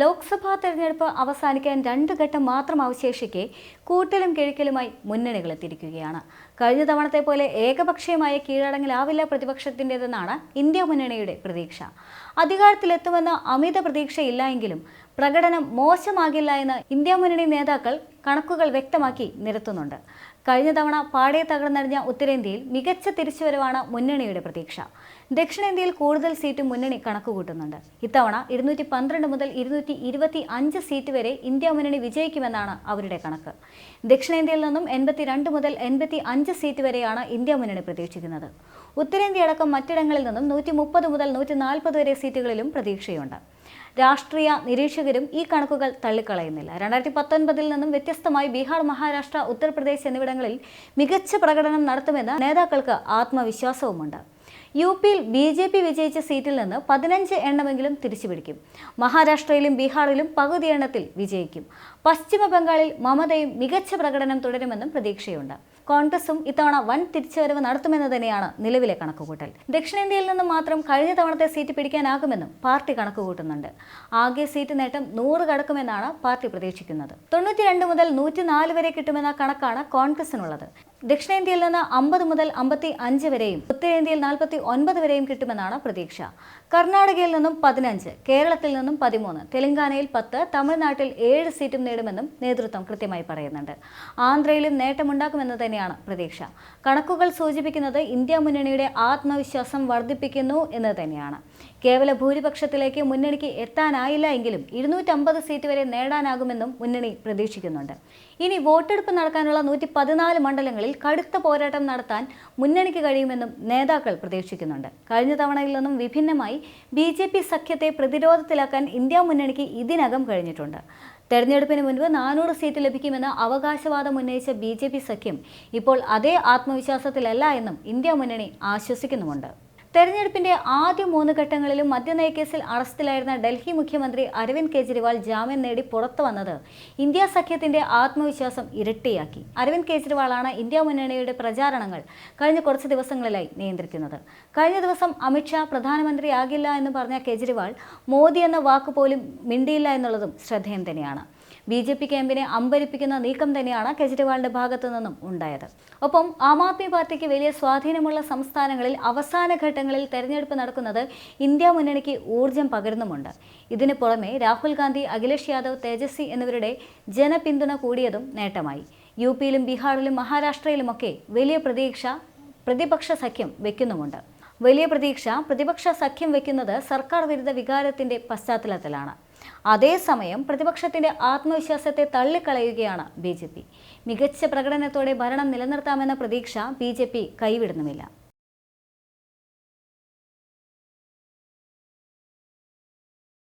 ലോക്സഭാ തെരഞ്ഞെടുപ്പ് അവസാനിക്കാൻ രണ്ട് ഘട്ടം മാത്രം അവശേഷിക്കെ കൂട്ടലും കിഴിക്കലുമായി മുന്നണികൾ എത്തിയിരിക്കുകയാണ്. കഴിഞ്ഞ തവണത്തെ പോലെ ഏകപക്ഷീയമായ കീഴടങ്ങലാവില്ല പ്രതിപക്ഷത്തിന്റെതെന്നാണ് ഇന്ത്യ മുന്നണിയുടെ പ്രതീക്ഷ. അധികാരത്തിലെത്തുമെന്ന അമിത പ്രതീക്ഷയില്ല എങ്കിലും പ്രകടനം മോശമാകില്ല എന്ന് ഇന്ത്യ മുന്നണി നേതാക്കൾ കണക്കുകൾ വ്യക്തമാക്കി നിരത്തുന്നുണ്ട്. കഴിഞ്ഞ തവണ പാടെ തകർന്നടിഞ്ഞ ഉത്തരേന്ത്യയിൽ മികച്ച തിരിച്ചുവരവാണ് മുന്നണിയുടെ പ്രതീക്ഷ. ദക്ഷിണേന്ത്യയിൽ കൂടുതൽ സീറ്റ് മുന്നണി കണക്കുകൂട്ടുന്നുണ്ട്. ഇത്തവണ ഇരുന്നൂറ്റി പന്ത്രണ്ട് മുതൽ ഇരുന്നൂറ്റി ഇരുപത്തി അഞ്ച് സീറ്റ് വരെ ഇന്ത്യ മുന്നണി വിജയിക്കുമെന്നാണ് അവരുടെ കണക്ക്. ദക്ഷിണേന്ത്യയിൽ നിന്നും എൺപത്തിരണ്ട് മുതൽ എൺപത്തി അഞ്ച് സീറ്റ് വരെയാണ് ഇന്ത്യ മുന്നണി പ്രതീക്ഷിക്കുന്നത്. ഉത്തരേന്ത്യ അടക്കം മറ്റിടങ്ങളിൽ നിന്നും നൂറ്റി മുപ്പത് മുതൽ നൂറ്റി നാൽപ്പത് വരെ സീറ്റുകളിലും പ്രതീക്ഷയുണ്ട്. രാഷ്ട്രീയ നിരീക്ഷകരും ഈ കണക്കുകൾ തള്ളിക്കളയുന്നില്ല. രണ്ടായിരത്തി പത്തൊൻപതിൽ നിന്നും വ്യത്യസ്തമായി ബീഹാർ മഹാരാഷ്ട്ര ഉത്തർപ്രദേശ് എന്നിവിടങ്ങളിൽ മികച്ച പ്രകടനം നടത്തുമെന്ന് നേതാക്കൾക്ക് ആത്മവിശ്വാസവുമുണ്ട്. യു പിയിൽ ബി ജെ പി വിജയിച്ച സീറ്റിൽ നിന്ന് പതിനഞ്ച് എണ്ണമെങ്കിലും തിരിച്ചുപിടിക്കും. മഹാരാഷ്ട്രയിലും ബീഹാറിലും പകുതി എണ്ണത്തിൽ വിജയിക്കും. പശ്ചിമ ബംഗാളിൽ മമതയും മികച്ച പ്രകടനം തുടരുമെന്നും പ്രതീക്ഷയുണ്ട്. കോൺഗ്രസും ഇത്തവണ വൻ തിരിച്ചുവരവ് നടത്തുമെന്ന് തന്നെയാണ് നിലവിലെ കണക്കുകൂട്ടൽ. ദക്ഷിണേന്ത്യയിൽ നിന്നും മാത്രം കഴിഞ്ഞ തവണത്തെ സീറ്റ് പിടിക്കാനാകുമെന്നും പാർട്ടി കണക്കുകൂട്ടുന്നുണ്ട്. ആകെ സീറ്റ് നേട്ടം നൂറ് കടക്കുമെന്നാണ് പാർട്ടി പ്രതീക്ഷിക്കുന്നത്. തൊണ്ണൂറ്റിരണ്ട് മുതൽ നൂറ്റിനാല് വരെ കിട്ടുമെന്ന കണക്കാണ് കോൺഗ്രസിനുള്ളത്. ദക്ഷിണേന്ത്യയിൽ നിന്ന് അമ്പത് മുതൽ അമ്പത്തി അഞ്ച് വരെയും ഉത്തരേന്ത്യയിൽ നാൽപ്പത്തി ഒൻപത് വരെയും കിട്ടുമെന്നാണ് പ്രതീക്ഷ. കർണാടകയിൽ നിന്നും പതിനഞ്ച് കേരളത്തിൽ നിന്നും പതിമൂന്ന് തെലങ്കാനയിൽ പത്ത് തമിഴ്നാട്ടിൽ ഏഴ് സീറ്റും നേടുമെന്നും നേതൃത്വം കൃത്യമായി പറയുന്നുണ്ട്. ആന്ധ്രയിലും നേട്ടമുണ്ടാക്കുമെന്ന് തന്നെയാണ് പ്രതീക്ഷ. കണക്കുകൾ സൂചിപ്പിക്കുന്നത് ഇന്ത്യ മുന്നണിയുടെ ആത്മവിശ്വാസം വർദ്ധിപ്പിക്കുന്നു എന്ന് തന്നെയാണ്. കേവല ഭൂരിപക്ഷത്തിലേക്ക് മുന്നണിക്ക് എത്താനായില്ല എങ്കിലും ഇരുന്നൂറ്റമ്പത് സീറ്റ് വരെ നേടാനാകുമെന്നും മുന്നണി പ്രതീക്ഷിക്കുന്നുണ്ട്. ഇനി വോട്ടെടുപ്പ് നടക്കാനുള്ള നൂറ്റി പതിനാല് കടുത്ത പോരാട്ടം നടത്താൻ മുന്നണിക്ക് കഴിയുമെന്നും നേതാക്കൾ പ്രതീക്ഷിക്കുന്നുണ്ട്. കഴിഞ്ഞ തവണയിൽ നിന്നും വിഭിന്നമായി ബി ജെ പി സഖ്യത്തെ പ്രതിരോധത്തിലാക്കാൻ ഇന്ത്യ മുന്നണിക്ക് ഇതിനകം കഴിഞ്ഞിട്ടുണ്ട്. തെരഞ്ഞെടുപ്പിന് മുൻപ് നാനൂറ് സീറ്റ് ലഭിക്കുമെന്ന അവകാശവാദം ഉന്നയിച്ച ബി സഖ്യം ഇപ്പോൾ അതേ ആത്മവിശ്വാസത്തിലല്ല എന്നും ഇന്ത്യ മുന്നണി ആശ്വസിക്കുന്നുമുണ്ട്. തെരഞ്ഞെടുപ്പിന്റെ ആദ്യ മൂന്ന് ഘട്ടങ്ങളിലും മദ്യനയ കേസിൽ അറസ്റ്റിലായിരുന്ന ഡൽഹി മുഖ്യമന്ത്രി അരവിന്ദ് കെജ്രിവാൾ ജാമ്യം നേടി പുറത്തു വന്നത് ഇന്ത്യ സഖ്യത്തിന്റെ ആത്മവിശ്വാസം ഇരട്ടിയാക്കി. അരവിന്ദ് കെജ്രിവാളാണ് ഇന്ത്യ മുന്നണിയുടെ പ്രചാരണങ്ങൾ കഴിഞ്ഞ കുറച്ച് ദിവസങ്ങളിലായി നിയന്ത്രിക്കുന്നത്. കഴിഞ്ഞ ദിവസം അമിത്ഷാ പ്രധാനമന്ത്രിയാകില്ല എന്ന് പറഞ്ഞ കെജ്രിവാൾ മോദി എന്ന വാക്ക് പോലും മിണ്ടിയില്ല എന്നുള്ളതും ശ്രദ്ധേയം തന്നെയാണ്. ബി ജെ പി ക്യാമ്പിനെ അമ്പരിപ്പിക്കുന്ന നീക്കം തന്നെയാണ് കെജ്രിവാളിന്റെ ഭാഗത്തു നിന്നും ഉണ്ടായത്. ഒപ്പം ആം ആദ്മി പാർട്ടിക്ക് വലിയ സ്വാധീനമുള്ള സംസ്ഥാനങ്ങളിൽ അവസാന ഘട്ടങ്ങളിൽ തെരഞ്ഞെടുപ്പ് നടക്കുന്നത് ഇന്ത്യ മുന്നണിക്ക് ഊർജം പകരുന്നുമുണ്ട്. ഇതിന് പുറമെ രാഹുൽ ഗാന്ധി അഖിലേഷ് യാദവ് തേജസ്വി എന്നിവരുടെ ജനപിന്തുണ കൂടിയതും നേട്ടമായി. യു പിയിലും ബീഹാറിലും മഹാരാഷ്ട്രയിലുമൊക്കെ വലിയ പ്രതീക്ഷ പ്രതിപക്ഷ സഖ്യം വെക്കുന്നുമുണ്ട്. വലിയ പ്രതീക്ഷ പ്രതിപക്ഷ സഖ്യം വെക്കുന്നത് സർക്കാർ വിരുദ്ധ വികാരത്തിന്റെ പശ്ചാത്തലത്തിലാണ്. അതേസമയം പ്രതിപക്ഷത്തിന്റെ ആത്മവിശ്വാസത്തെ തള്ളിക്കളയുകയാണ് ബി മികച്ച പ്രകടനത്തോടെ ഭരണം നിലനിർത്താമെന്ന പ്രതീക്ഷ ബി കൈവിടുന്നുമില്ല.